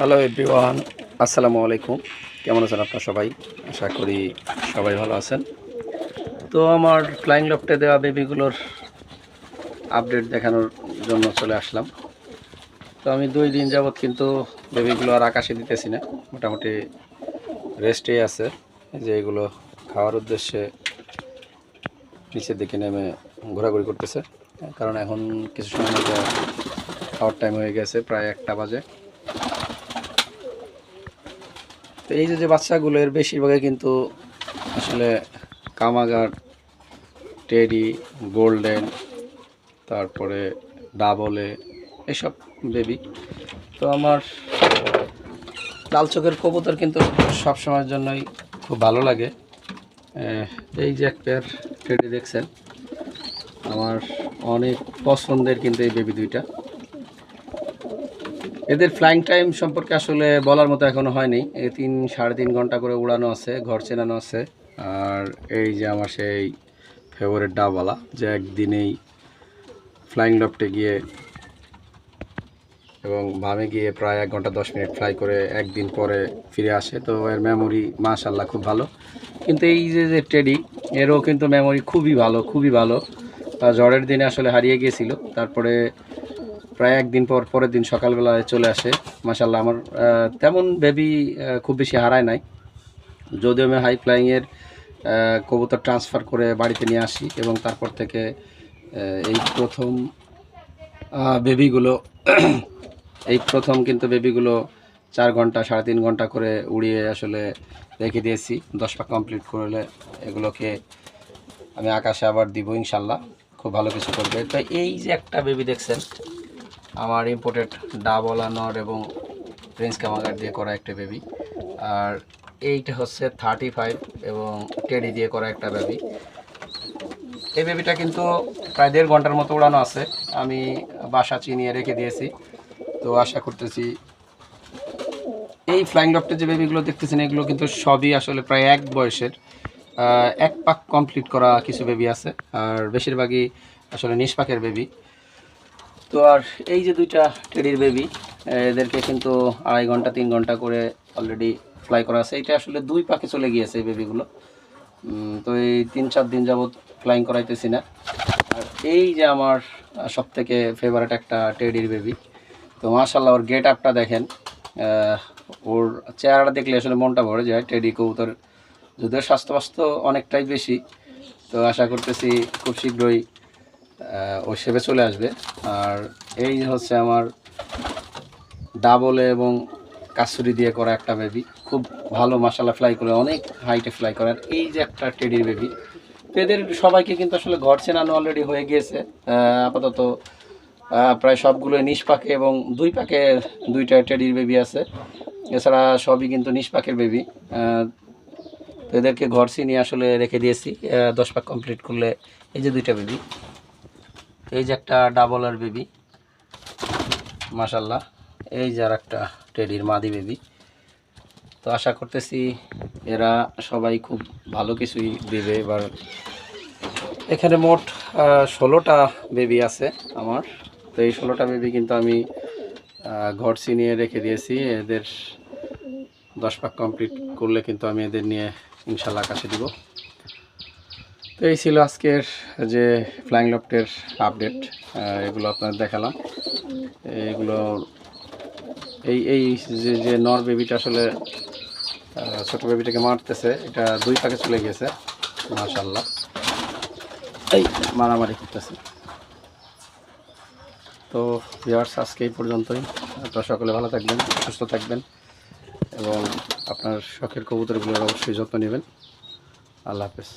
Hello everyone আসসালামু আলাইকুম কেমন আছেন আপনার সবাই? আশা করি সবাই ভালো আছেন। তো আমার ফ্লাইং লফটে দেওয়া বেবিগুলোর আপডেট দেখানোর জন্য চলে আসলাম। তো আমি দুই দিন যাবৎ কিন্তু বেবিগুলো আর আকাশে দিতেছি না। মোটামুটি রেস্টেই আছে। যে এগুলো খাওয়ার উদ্দেশ্যে নিচের দিকে নেমে ঘোরাঘুরি করতেছে। কারণ এখন কিছু সময় খাওয়ার টাইম হয়ে গেছে, প্রায় একটা বাজে। তো এই যে যে বাচ্চাগুলো, এর বেশিরভাগই কিন্তু আসলে কামাগার, টেডি, গোল্ডেন, তারপরে ডাবলে, এসব বেবি। তো আমার লাল চোখের কবুতর কিন্তু সব সময়ের জন্যই খুব ভালো লাগে। এই যে এক পেয়ার টেডি দেখছেন, আমার অনেক পছন্দের কিন্তু এই বেবি দুইটা। এদের ফ্লাইং টাইম সম্পর্কে আসলে বলার মতো এখনও হয়নি। এই তিন, সাড়ে তিন ঘণ্টা করে উড়ানো আছে, ঘর চেনানো আছে। আর এই যে আমার সেই ফেভারিট ডাবওয়ালা, যে একদিনেই ফ্লাইং লফটে গিয়ে এবং বামে গিয়ে প্রায় এক ঘণ্টা দশ মিনিট ফ্লাই করে একদিন পরে ফিরে আসে। তো এর মেমোরি মাশাল্লাহ খুব ভালো। কিন্তু এই যে যে টেডি এরও কিন্তু মেমোরি খুবই ভালো খুবই ভালো। ঝড়ের দিনে আসলে হারিয়ে গিয়েছিল। তারপরে প্রায় একদিন পর পরের দিন সকালবেলায় চলে আসে। মাসাল্লাহ আমার তেমন বেবি খুব বেশি হারায় নাই। যদিও আমি হাই ফ্লাইংয়ের কবুতর ট্রান্সফার করে বাড়িতে নিয়ে আসি এবং তারপর থেকে এই প্রথম বেবিগুলো এই প্রথম কিন্তু বেবিগুলো চার ঘণ্টা, সাড়ে তিন ঘণ্টা করে উড়িয়ে আসলে রেখে দিয়েছি। দশ পাক কমপ্লিট করলে এগুলোকে আমি আকাশে আবার দিব ইনশাল্লাহ খুব ভালো কিছু করবে। তো এই যে একটা বেবি দেখছেন আমার ইম্পোর্টেড ডাবলা নর এবং প্রিন্স কামাগার দিয়ে করা একটা বেবি আর এইটা হচ্ছে থার্টি ফাইভ এবং টেডি দিয়ে করা একটা বেবি এই বেবিটা কিন্তু প্রায় দেড় ঘণ্টার মতো উড়ানো আছে। আমি বাসা চিনিয়ে রেখে দিয়েছি। তো আশা করতেছি এই ফ্লাইং ডপটে যে বেবিগুলো দেখতেছেন, এগুলো কিন্তু সবই আসলে প্রায় এক বয়সের। এক পাক কমপ্লিট করা কিছু বেবি আছে। আর বেশিরভাগই আসলে নিষ্পাকের বেবি তো আর এই যে দুইটা টেডির বেবি এদেরকে কিন্তু আড়াই ঘণ্টা, তিন ঘণ্টা করে অলরেডি ফ্লাই করা আছে। এটা আসলে দুই পাকে চলে গিয়েছে এই বেবিগুলো তো এই তিন, চার দিন যাবৎ ফ্লাইং করাইতেছি না। আর এই যে আমার সব থেকে ফেভারেট একটা টেডির বেবি তো মাশাল্লাহ ওর গেট আপটা দেখেন ওর চেহারাটা দেখলে আসলে মনটা ভরে যায়। টেডি কবুতর যদিও স্বাস্থ্য বাস্থ্য অনেকটাই বেশি, তো আশা করতেছি খুব শীঘ্রই আহ, ও সেবে চলে আসবে। আর এই হচ্ছে আমার ডাবলে এবং কাসুরি দিয়ে করা একটা বেবি খুব ভালো মাসালা ফ্লাই করে অনেক হাইটে ফ্লাই করে। আর এই যে একটা টেডির বেবি তো এদের সবাইকে কিন্তু আসলে ঘর চেনানো অলরেডি হয়ে গিয়েছে। আপাতত প্রায় সবগুলো নিষ্পাকে এবং দুই পাকে দুইটা টেডির বেবি আছে। এছাড়া সবই কিন্তু নিষ্পাকের বেবি এদেরকে ঘর চিনিয়ে আসলে রেখে দিয়েছি। দশ পাক কমপ্লিট করলে এই যে দুইটা বেবি এই যে একটা ডাবল আর বেবি মাশাল্লাহ এই যে আর একটা টেডির মাদি বেবি তো আশা করতেছি এরা সবাই খুব ভালো কিছুই দেবে, এবার এখানে মোট ষোলোটা বেবি আছে আমার। তো এই ষোলোটা বেবি কিন্তু আমি ঘর চিনিয়ে রেখে দিয়েছি। এদের দশ পাক কমপ্লিট করলে কিন্তু আমি এদের নিয়ে ইনশাল্লাহ কাছে দিব। তো এই ছিল আজকের যে ফ্লাইং লফটের আপডেট এগুলো আপনার দেখালাম। এগুলো এই এই যে যে নর বেবিটা আসলে ছোট বেবিটাকে মারতেছে এটা দুই পাকে চলে গেছে মাশাল্লাহ এই। মারামারি করতেছে। তো ভিওয়ার্স আজকে এই পর্যন্তই। আপনারা সকলে ভালো থাকবেন সুস্থ থাকবেন এবং আপনার শখের কবুতরগুলোর অবশ্যই যত্ন নেবেন। আল্লাহ হাফেজ।